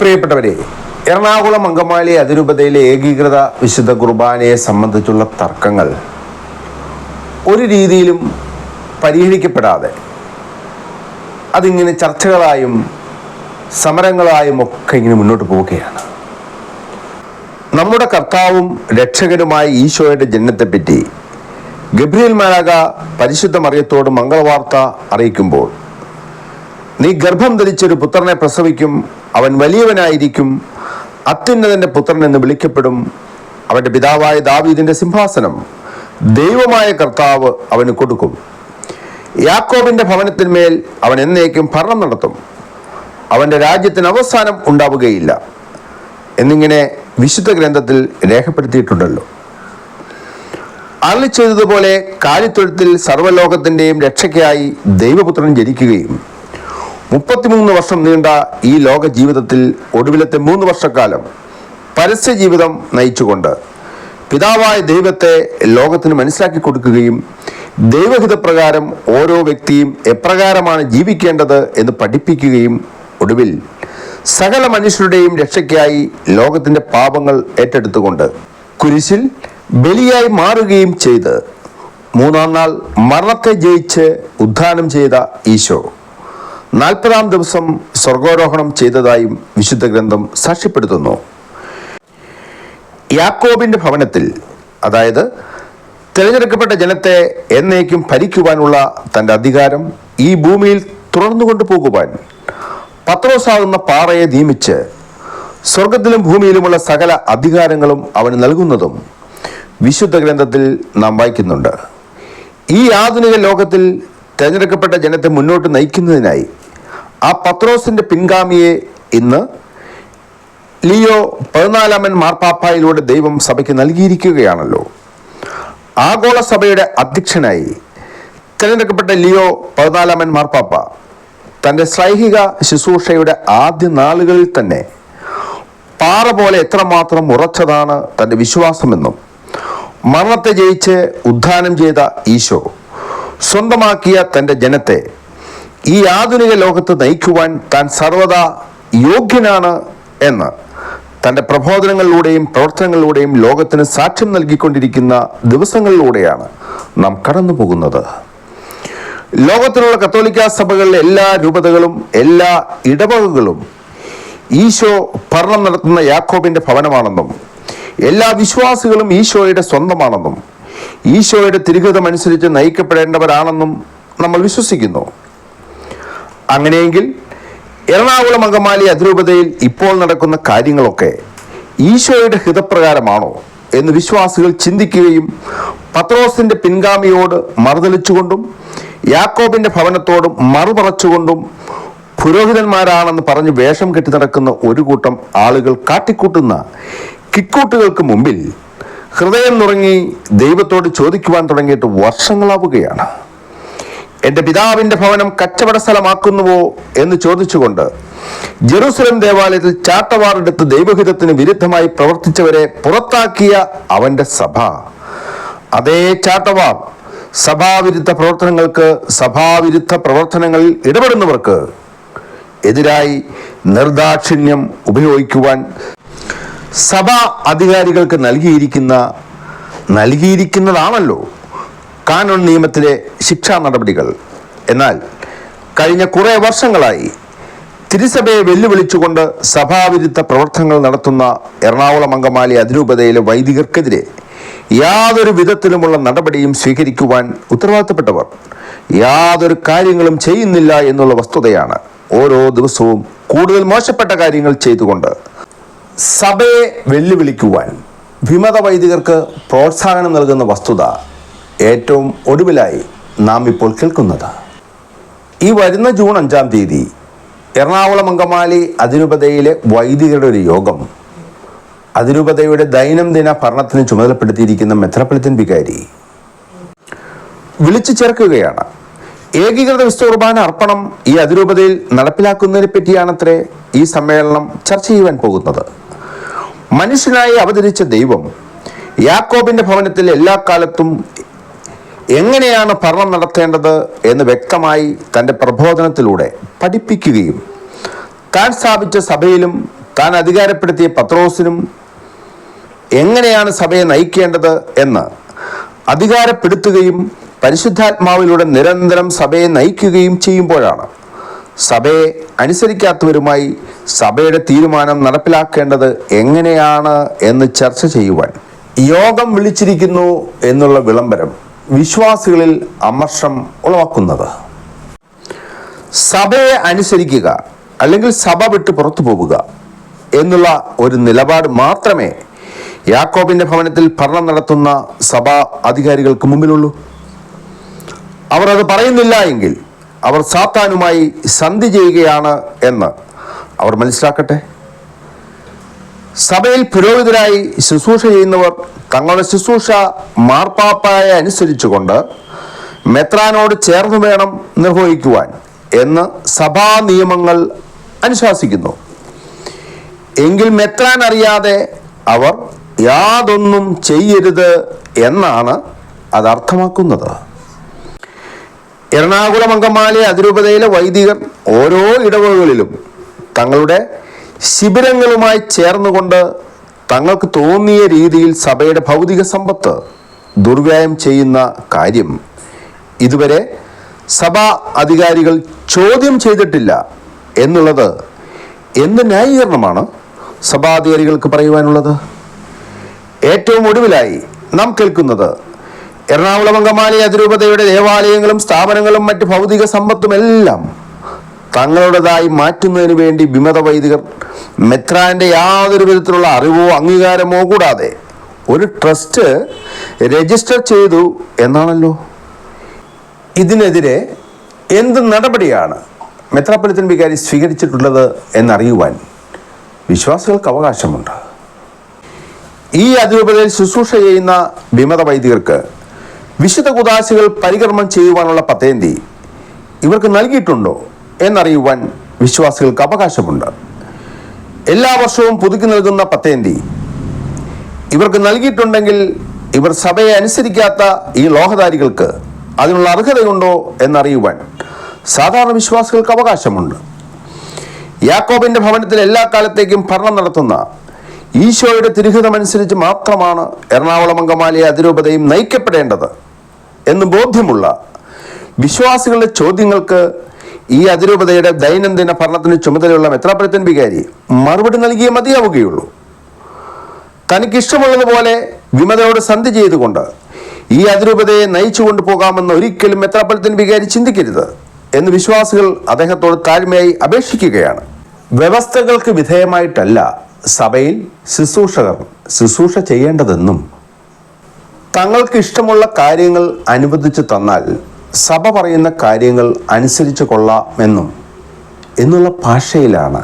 പ്രിയപ്പെട്ടവരെ എറണാകുളം അങ്കമാലി അതിരൂപതയിലെ ഏകീകൃത വിശുദ്ധ കുർബാനയെ സംബന്ധിച്ചുള്ള തർക്കങ്ങൾ ഒരു രീതിയിലും പരിഹരിക്കപ്പെടാതെ അതിങ്ങനെ ചർച്ചകളായും സമരങ്ങളായും ഒക്കെ ഇങ്ങനെ മുന്നോട്ട് പോവുകയാണ്. നമ്മുടെ കർത്താവും രക്ഷകനുമായ ഈശോയുടെ ജനനത്തെപ്പറ്റി ഗബ്രിയൽ മാലാക പരിശുദ്ധ മറിയത്തോട് മംഗളവാർത്ത അറിയിക്കുമ്പോൾ നീ ഗർഭം ധരിച്ചൊരു പുത്രനെ പ്രസവിക്കും അവൻ വലിയവനായിരിക്കും. അത്യുന്നതന്റെ പുത്രൻ എന്ന് വിളിക്കപ്പെടും അവന്റെ പിതാവായ ദാവീദിന്റെ സിംഹാസനം. ദൈവമായ കർത്താവ് അവന് കൊടുക്കും. യാക്കോബിന്റെ ഭവനത്തിന്മേൽ അവൻ എന്നേക്കും ഭരണം നടത്തും. അവന്റെ രാജ്യത്തിന് അവസാനം ഉണ്ടാവുകയില്ല. എന്നിങ്ങനെ വിശുദ്ധ ഗ്രന്ഥത്തിൽ രേഖപ്പെടുത്തിയിട്ടുണ്ടല്ലോ. അരളി ചെയ്തതുപോലെ കാലിത്തൊഴുത്തിൽ സർവലോകത്തിന്റെയും രക്ഷയ്ക്കായി ദൈവപുത്രൻ ജനിക്കുകയും മുപ്പത്തിമൂന്ന് വർഷം നീണ്ട ഈ ലോക ജീവിതത്തിൽ ഒടുവിലത്തെ മൂന്ന് വർഷക്കാലം പരസ്യ ജീവിതം നയിച്ചുകൊണ്ട് പിതാവായ ദൈവത്തെ ലോകത്തിന് മനസ്സിലാക്കി കൊടുക്കുകയും ദൈവഹിതപ്രകാരം ഓരോ വ്യക്തിയും എപ്രകാരമാണ് ജീവിക്കേണ്ടത് എന്ന് പഠിപ്പിക്കുകയും ഒടുവിൽ സകല മനുഷ്യരുടെയും രക്ഷയ്ക്കായി ലോകത്തിന്റെ പാപങ്ങൾ ഏറ്റെടുത്തുകൊണ്ട് കുരിശിൽ ബലിയായി മാറുകയും ചെയ്ത് മൂന്നാം നാൾ മരണത്തെ ജയിച്ച് ഉദ്ധാനം ചെയ്ത ഈശോ. നാൽപ്പതാം ദിവസം സ്വർഗാരോഹണം ചെയ്തതായും വിശുദ്ധ ഗ്രന്ഥം സാക്ഷ്യപ്പെടുത്തുന്നു. യാക്കോബിന്റെ ഭവനത്തിൽ അതായത് തിരഞ്ഞെടുക്കപ്പെട്ട ജനത്തെ എന്നേക്കും ഭരിക്കുവാനുള്ള തന്റെ അധികാരം ഈ ഭൂമിയിൽ തുടർന്നുകൊണ്ടു പോകുവാൻ പത്രോസാകുന്ന പാറയെ നിയമിച്ച് സ്വർഗത്തിലും ഭൂമിയിലുമുള്ള സകല അധികാരങ്ങളും അവന് നൽകുന്നതും വിശുദ്ധ ഗ്രന്ഥത്തിൽ നാം വായിക്കുന്നുണ്ട്. ഈ ആധുനിക ലോകത്തിൽ തിരഞ്ഞെടുക്കപ്പെട്ട ജനത്തെ മുന്നോട്ട് നയിക്കുന്നതിനായി ആ പത്രോസിന്റെ പിൻഗാമിയെ ഇന്ന് ലിയോ പതിനാലാമൻ മാർപ്പാപ്പായിലൂടെ ദൈവം സഭയ്ക്ക് നൽകിയിരിക്കുകയാണല്ലോ. ആഗോള സഭയുടെ അധ്യക്ഷനായി തിരഞ്ഞെടുക്കപ്പെട്ട ലിയോ പതിനാലാമൻ മാർപ്പാപ്പ തന്റെ ശ്ലൈഹിക ശുശ്രൂഷയുടെ ആദ്യ നാളുകളിൽ തന്നെ പാറ പോലെ എത്രമാത്രം ഉറച്ചതാണ് തന്റെ വിശ്വാസമെന്നും മരണത്തെ ജയിച്ച് ഉദ്ധാനം ചെയ്ത ഈശോ. സ്വന്തമാക്കിയ തന്റെ ജനത്തെ ഈ ആധുനിക ലോകത്ത് നയിക്കുവാൻ താൻ സർവദാ യോഗ്യനാണ് എന്ന് തന്റെ പ്രബോധനങ്ങളിലൂടെയും പ്രവർത്തനങ്ങളിലൂടെയും ലോകത്തിന് സാക്ഷ്യം നൽകിക്കൊണ്ടിരിക്കുന്ന ദിവസങ്ങളിലൂടെയാണ് നാം കടന്നു പോകുന്നത് ലോകത്തിലുള്ള കത്തോലിക്ക സഭകളിലെ എല്ലാ രൂപതകളും എല്ലാ ഇടവകകളും ഈശോ ഭരണം നടത്തുന്ന യാക്കോബിന്റെ ഭവനമാണെന്നും എല്ലാ വിശ്വാസികളും ഈശോയുടെ സ്വന്തമാണെന്നും ഈശോയുടെ തിരുഗതം അനുസരിച്ച് നയിക്കപ്പെടേണ്ടവരാണെന്നും നമ്മൾ വിശ്വസിക്കുന്നു. അങ്ങനെയെങ്കിൽ എറണാകുളം അങ്കമാലി അതിരൂപതയിൽ ഇപ്പോൾ നടക്കുന്ന കാര്യങ്ങളൊക്കെ ഈശോയുടെ ഹിതപ്രകാരമാണോ എന്ന് വിശ്വാസികൾ ചിന്തിക്കുകയും പത്രോസിന്റെ പിൻഗാമിയോട് മറുതലിച്ചുകൊണ്ടും യാക്കോബിന്റെ ഭവനത്തോടും മറുപറച്ചുകൊണ്ടും പുരോഹിതന്മാരാണെന്ന് പറഞ്ഞ് വേഷം കെട്ടി നടക്കുന്ന ഒരു കൂട്ടം ആളുകൾ കാട്ടിക്കൂട്ടുന്ന കിക്കൂട്ടുകൾക്ക് മുമ്പിൽ ഹൃദയം നുറങ്ങി ദൈവത്തോട് ചോദിക്കുവാൻ തുടങ്ങിയിട്ട് വർഷങ്ങളാവുകയാണ്. എന്റെ പിതാവിന്റെ ഭവനം കച്ചവട സ്ഥലമാക്കുന്നുവോ എന്ന് ചോദിച്ചുകൊണ്ട് ജെറൂസലം ദേവാലയത്തിൽ ചാട്ടവാറെടുത്ത് ദൈവഹിതത്തിന് വിരുദ്ധമായി പ്രവർത്തിച്ചവരെ പുറത്താക്കിയ അവന്റെ സഭ. അതേ ചാട്ടവാർ സഭാവിരുദ്ധ പ്രവർത്തനങ്ങൾക്ക് സഭാവിരുദ്ധ പ്രവർത്തനങ്ങളിൽ ഇടപെടുന്നവർക്ക് എതിരായി നിർദാക്ഷിണ്യം ഉപയോഗിക്കുവാൻ സഭ അധികാരികൾക്ക് നൽകിയിരിക്കുന്ന നൽകിയിരിക്കുന്നതാണല്ലോ കാനോൺ നിയമത്തിലെ ശിക്ഷാ നടപടികൾ. എന്നാൽ കഴിഞ്ഞ കുറേ വർഷങ്ങളായി തിരുസഭയെ വെല്ലുവിളിച്ചുകൊണ്ട് സഭാവിരുദ്ധ പ്രവർത്തനങ്ങൾ നടത്തുന്ന എറണാകുളം അങ്കമാലി അതിരൂപതയിലെ വൈദികർക്കെതിരെ യാതൊരു വിധത്തിലുമുള്ള നടപടിയും സ്വീകരിക്കുവാൻ ഉത്തരവാദിത്തപ്പെട്ടവർ യാതൊരു കാര്യങ്ങളും ചെയ്യുന്നില്ല എന്നുള്ള വസ്തുതയാണ് ഓരോ ദിവസവും കൂടുതൽ മോശപ്പെട്ട കാര്യങ്ങൾ ചെയ്തുകൊണ്ട് സഭയെ വെല്ലുവിളിക്കുവാൻ വിമത വൈദികർക്ക് പ്രോത്സാഹനം നൽകുന്ന വസ്തുത ഏറ്റവും ഒടുവിലായി നാം ഇപ്പോൾ കേൾക്കുന്നത്. ഈ വരുന്ന ജൂൺ അഞ്ചാം തീയതി എറണാകുളം അങ്കമാലി അതിരൂപതയിലെ വൈദികരുടെ ഒരു യോഗം അതിരൂപതയുടെ ദൈനംദിന ഭരണത്തിന് ചുമതലപ്പെടുത്തിയിരിക്കുന്ന മെത്രാപ്പൊലിത്തൻ വികാരി വിളിച്ചു ചേർക്കുകയാണ്. ഏകീകൃത വിശ്വകുർബാന അർപ്പണം ഈ അതിരൂപതയിൽ നടപ്പിലാക്കുന്നതിനെ പറ്റിയാണത്രേ ഈ സമ്മേളനം ചർച്ച ചെയ്യുവാൻ പോകുന്നത്. മനുഷ്യനായി അവതരിച്ച ദൈവം യാക്കോബിന്റെ ഭവനത്തിൽ എല്ലാ കാലത്തും എങ്ങനെയാണ് ഭരണം നടത്തേണ്ടത് എന്ന് വ്യക്തമായി തന്റെ പ്രബോധനത്തിലൂടെ പഠിപ്പിക്കുകയും താൻ സ്ഥാപിച്ച സഭയിലും താൻ അധികാരപ്പെടുത്തിയ പത്രോസിനും എങ്ങനെയാണ് സഭയെ നയിക്കേണ്ടത് എന്ന് അധികാരപ്പെടുത്തുകയും പരിശുദ്ധാത്മാവിലൂടെ നിരന്തരം സഭയെ നയിക്കുകയും ചെയ്യുമ്പോഴാണ് സഭയെ അനുസരിക്കാത്തവരുമായി സഭയുടെ തീരുമാനം നടപ്പിലാക്കേണ്ടത് എങ്ങനെയാണ് എന്ന് ചർച്ച ചെയ്യുവാൻ യോഗം വിളിച്ചിരിക്കുന്നു എന്നുള്ള വിളംബരം വിശ്വാസികളിൽ അമർഷം ഉളവാക്കുന്നത്. സഭയെ അനുസരിക്കുക അല്ലെങ്കിൽ സഭ വിട്ട് പുറത്തു പോവുക എന്നുള്ള ഒരു നിലപാട് മാത്രമേ യാക്കോബിന്റെ ഭവനത്തിൽ ഭരണം നടത്തുന്ന സഭാ അധികാരികൾക്ക് മുമ്പിലുള്ളൂ. അവർ അത് പറയുന്നില്ല എങ്കിൽ അവർ സാത്താനുമായി സന്ധി ചെയ്യുകയാണ് എന്ന് അവർ മനസ്സിലാക്കട്ടെ? സഭയിൽ പുരോഹിതരായി ശുശ്രൂഷ ചെയ്യുന്നവർ തങ്ങളുടെ ശുശ്രൂഷ മാർപ്പാപ്പായെ അനുസരിച്ചുകൊണ്ട് മെത്രാനോട് ചേർന്ന് വേണം നിർവഹിക്കുവാൻ എന്ന് സഭാ നിയമങ്ങൾ അനുശാസിക്കുന്നു. എങ്കിൽ മെത്രാൻ അറിയാതെ അവർ യാതൊന്നും ചെയ്യരുത് എന്നാണ് അത് അർത്ഥമാക്കുന്നത്. എറണാകുളം അങ്കമാലി അതിരൂപതയിലെ വൈദികർ ഓരോ ഇടവകളിലും തങ്ങളുടെ ശിബിരങ്ങളുമായി ചേർന്നുകൊണ്ട് തങ്ങൾക്ക് തോന്നിയ രീതിയിൽ സഭയുടെ ഭൗതിക സമ്പത്ത് ദുർവ്യായം ചെയ്യുന്ന കാര്യം. ഇതുവരെ സഭാ അധികാരികൾ ചോദ്യം ചെയ്തിട്ടില്ല എന്നുള്ളത് എന്ത് ന്യായീകരണമാണ് സഭാധികാരികൾക്ക് പറയുവാനുള്ളത്? ഏറ്റവും ഒടുവിലായി നാം കേൾക്കുന്നത് എറണാകുളം അങ്കമാലി അതിരൂപതയുടെ ദേവാലയങ്ങളും സ്ഥാപനങ്ങളും മറ്റ് ഭൗതിക സമ്പത്തും എല്ലാം തങ്ങളുടേതായി മാറ്റുന്നതിന് വേണ്ടി വിമത വൈദികർ മെത്രാന്റെ യാതൊരു വിധത്തിലുള്ള അറിവോ അംഗീകാരമോ കൂടാതെ ഒരു ട്രസ്റ്റ് രജിസ്റ്റർ ചെയ്തു എന്നാണല്ലോ? ഇതിനെതിരെ എന്ത് നടപടിയാണ് മെത്രാപ്പൊലിത്തൻ വികാരി സ്വീകരിച്ചിട്ടുള്ളത് എന്നറിയുവാൻ വിശ്വാസികൾക്ക് അവകാശമുണ്ട്. ഈ അതിരൂപതയിൽ ശുശ്രൂഷ ചെയ്യുന്ന വിമത വൈദികർക്ക് വിശുദ്ധ കുദാശകൾ പരികർമ്മം ചെയ്യുവാനുള്ള പത്തേന്തി ഇവർക്ക് നൽകിയിട്ടുണ്ടോ എന്നറിയുവാൻ വിശ്വാസികൾക്ക് അവകാശമുണ്ട്. എല്ലാ വർഷവും പുതുക്കി നൽകുന്ന പത്തേന്തി ഇവർക്ക് നൽകിയിട്ടുണ്ടെങ്കിൽ ഇവർ സഭയെ അനുസരിക്കാത്ത ഈ ലോഹധാരികൾക്ക് അതിനുള്ള അർഹതയുണ്ടോ എന്നറിയുവാൻ സാധാരണ വിശ്വാസികൾക്ക് അവകാശമുണ്ട്. യാക്കോബിന്റെ ഭവനത്തിൽ എല്ലാ കാലത്തേക്കും ഭരണം നടത്തുന്ന ഈശോയുടെ തിരുഹിതമനുസരിച്ച് മാത്രമാണ് എറണാകുളം അങ്കമാലിയെ അതിരൂപതയും നയിക്കപ്പെടേണ്ടത്. എന്ന് ബോധ്യമുള്ള വിശ്വാസികളുടെ ചോദ്യങ്ങൾക്ക് ഈ അതിരൂപതയുടെ ദൈനംദിന ഭരണത്തിന് ചുമതലയുള്ള മെത്രാപൊലിത്തൻ വികാരി മറുപടി നൽകിയേ മതിയാവുകയുള്ളൂ. തനിക്കിഷ്ടമുള്ളതുപോലെ വിമതയോട് സന്ധി ചെയ്തുകൊണ്ട് ഈ അതിരൂപതയെ നയിച്ചു കൊണ്ടുപോകാമെന്ന് ഒരിക്കലും മെത്രാപ്പൊലിത്തൻ വികാരി ചിന്തിക്കരുത് എന്ന് വിശ്വാസികൾ അദ്ദേഹത്തോട് താഴ്മയായി അപേക്ഷിക്കുകയാണ്. വ്യവസ്ഥകൾക്ക് വിധേയമായിട്ടല്ല സഭയിൽ ശുശ്രൂഷകർ ശുശ്രൂഷ ചെയ്യേണ്ടതെന്നും തങ്ങൾക്ക് ഇഷ്ടമുള്ള കാര്യങ്ങൾ അനുവദിച്ചു തന്നാൽ സഭ പറയുന്ന കാര്യങ്ങൾ അനുസരിച്ച് കൊള്ളാമെന്നും എന്നുള്ള ഭാഷയിലാണ്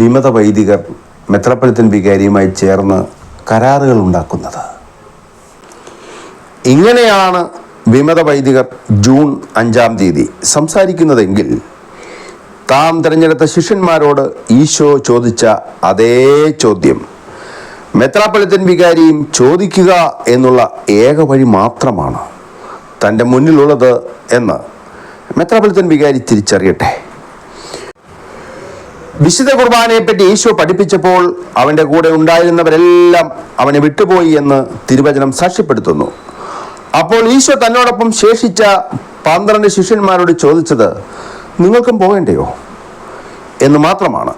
വിമത വൈദികർ മെത്രപ്പലത്തൻ വികാരിയുമായി ചേർന്ന് കരാറുകൾ ഉണ്ടാക്കുന്നത്. ഇങ്ങനെയാണ് വിമത വൈദികർ ജൂൺ അഞ്ചാം തീയതി സംസാരിക്കുന്നതെങ്കിൽ താം തിരഞ്ഞെടുത്ത ശിഷ്യന്മാരോട് ഈശോ ചോദിച്ച അതേ ചോദ്യം. മെത്രാപ്പൊലിത്തൻ വികാരിയും ചോദിക്കുക എന്നുള്ള ഏക വഴി മാത്രമാണ് തന്റെ മുന്നിലുള്ളത് എന്ന് മെത്രാപ്പൊലിത്തൻ വികാരി തിരിച്ചറിയട്ടെ. വിശുദ്ധ കുർബാനയെപ്പറ്റി ഈശോ പഠിപ്പിച്ചപ്പോൾ അവന്റെ കൂടെ ഉണ്ടായിരുന്നവരെല്ലാം അവനെ വിട്ടുപോയി എന്ന് തിരുവചനം സാക്ഷ്യപ്പെടുത്തുന്നു. അപ്പോൾ ഈശോ തന്നോടൊപ്പം ശേഷിച്ച പന്ത്രണ്ട് ശിഷ്യന്മാരോട് ചോദിച്ചത് നിങ്ങൾക്കും പോകേണ്ടയോ? എന്ന് മാത്രമാണ്.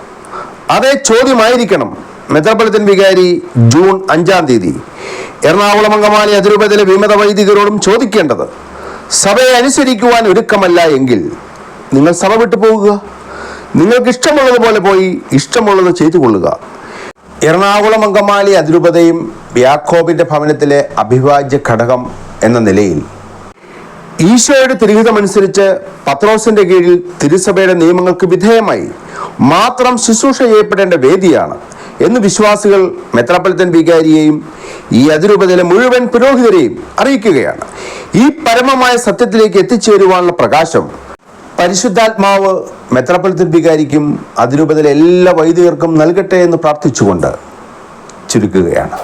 അതേ ചോദ്യമായിരിക്കണം മെത്രാപ്പൊലിത്തൻ വികാരി ജൂൺ അഞ്ചാം തീയതി. എറണാകുളം അങ്കമാലി അതിരൂപതയിലെ വിമത വൈദികരോടും ചോദിക്കേണ്ടത് സഭയെ അനുസരിക്കുവാൻ ഒരുക്കമല്ല എങ്കിൽ നിങ്ങൾ സഭ വിട്ടു പോകുക. നിങ്ങൾക്ക് ഇഷ്ടമുള്ളതുപോലെ പോയി ഇഷ്ടമുള്ളത് ചെയ്തു കൊള്ളുക. എറണാകുളം അങ്കമാലി അതിരൂപതയും യാക്കോബിന്റെ ഭവനത്തിലെ അഭിവാജ്യ ഘടകം എന്ന നിലയിൽ ഈശോയുടെ തിരുഹിതമനുസരിച്ച് പത്രോസിന്റെ കീഴിൽ തിരുസഭയുടെ നിയമങ്ങൾക്ക് വിധേയമായി മാത്രം ശുശ്രൂഷ ചെയ്യപ്പെടേണ്ട വേദിയാണ് എന്ന് വിശ്വാസികൾ മെത്രാപ്പലത്തൻ വികാരിയെയും ഈ അതിരൂപതയിലെ മുഴുവൻ പുരോഹിതരെയും അറിയിക്കുകയാണ്. ഈ പരമമായ സത്യത്തിലേക്ക് എത്തിച്ചേരുവാനുള്ള പ്രകാശം പരിശുദ്ധാത്മാവ് മെത്രാപ്പലത്തൻ വികാരിക്കും അതിരൂപതയിലെ എല്ലാ വൈദികർക്കും നൽകട്ടെ എന്ന് പ്രാർത്ഥിച്ചുകൊണ്ട് ചുരുക്കുകയാണ്.